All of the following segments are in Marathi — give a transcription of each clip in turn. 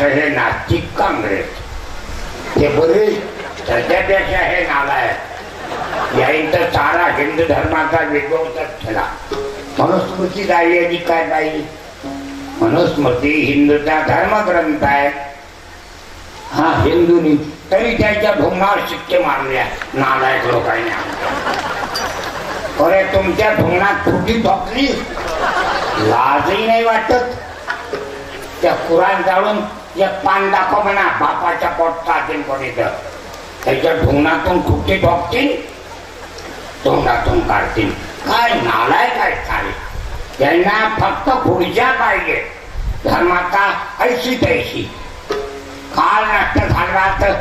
हे नास्तिक काँग्रेस. ते बरे त्याच्यापेक्षा हे नालायक याईन सारा हिंदू धर्माचा विगवतच केला मनुस्मृती आणि काय पाहिजे मनुस्मृती हिंदूचा धर्मग्रंथ आहे. हा हिंदूनी तरी त्याच्या भुंगावर शिक्के मारल्या नालायक लोकांनी अरे तुमच्या भुंगणात फुटी ठोकली लाजही नाही वाटत? त्या कुराण जाळून एक पान दाखव म्हणा बापाच्या पोटचा असेल कोणी तर त्याच्या ढोंगणातून फुटी ठोकतील तोंडातून काढतील. काय नालाय काय चालेल त्यांना फक्त पुढच्या पाहिजे. धर्माचा ऐशी तैशी. काल नष्ट झाला तर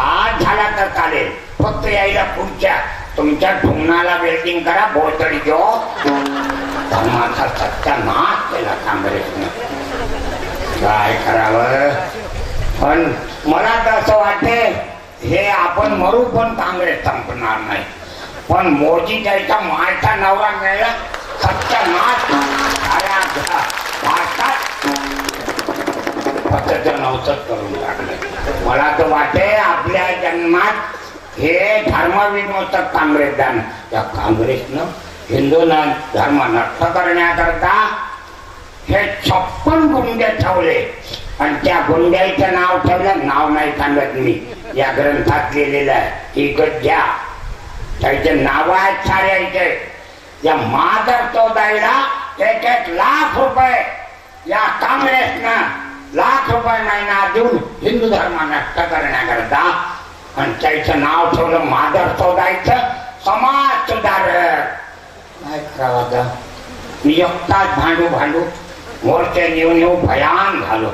आज झाला तर चालेल. फक्त यायला पुढच्या. तुमच्या ढुंगणाला वेल्डिंग करा बोलतडी घेऊ धर्माचा सत्यानाश केला काँग्रेसने. काय करावं. पण मला तर असं वाटते हे आपण मरू पण काँग्रेस संपणार नाही. पण मोदी त्याच्या मायचा नवरा मिळला सत्ता साऱ्या भारतात करून टाकलं. मला तर वाटते आपल्या जन्मात हे धर्मविमोचक काँग्रेसदान त्या काँग्रेसनं हिंदूंना धर्म नष्ट करण्याकरता हे छप्पन गुंडे ठेवले. आणि त्या गुंड्याचं नाव ठेवलं नाव नाही सांगत मी. या ग्रंथात लिहिलेलं आहे इकत घ्या. त्याचे नाव आहेत साऱ्याचे या मादर चौदाईला एक एक लाख रुपये. या काँग्रेसनं लाख रुपये महिना देऊन हिंदू धर्म नष्ट करण्याकरता आणि त्याचं नाव ठेवलं मादर चौदाईचं समाज सुधारक काय करावं एकटाच भांडू भांडू. मोर्चे नेऊन येऊ भयान झालो.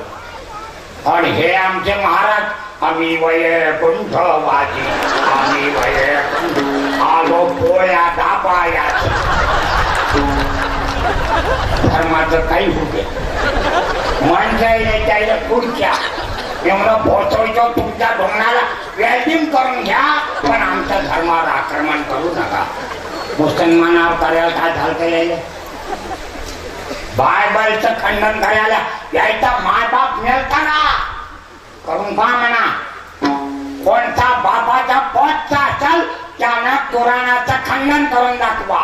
आणि हे आमचे महाराज आम्ही वैकुंठ वाजी आम्ही वैकुंठ आलो पोळ्या दाबाया धर्माचं काही होते माणसाईने म्हणजे त्याला पुढच्या एवढं पोचवतो तुमच्या धोरणाला वेल्डिंग करून घ्या पण आमच्या धर्मावर आक्रमण करू नका. मुसलमानावर करायला काय झालं यायला बायबलचं खंडन करायला यायचा मायबाप मिळताना करून पहा म्हणा. कोणता बापाचा पदचा असेल त्यानं कुराणाचं खंडन करून दाखवा.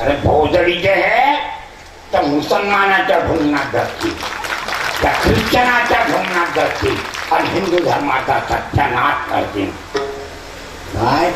अरे भोजडीचे हे तर मुसलमानाच्या भूमनात जातील त्या ख्रिश्चनाच्या भूमनात जातील आणि हिंदू धर्माचा सत्यानाश करतील. काय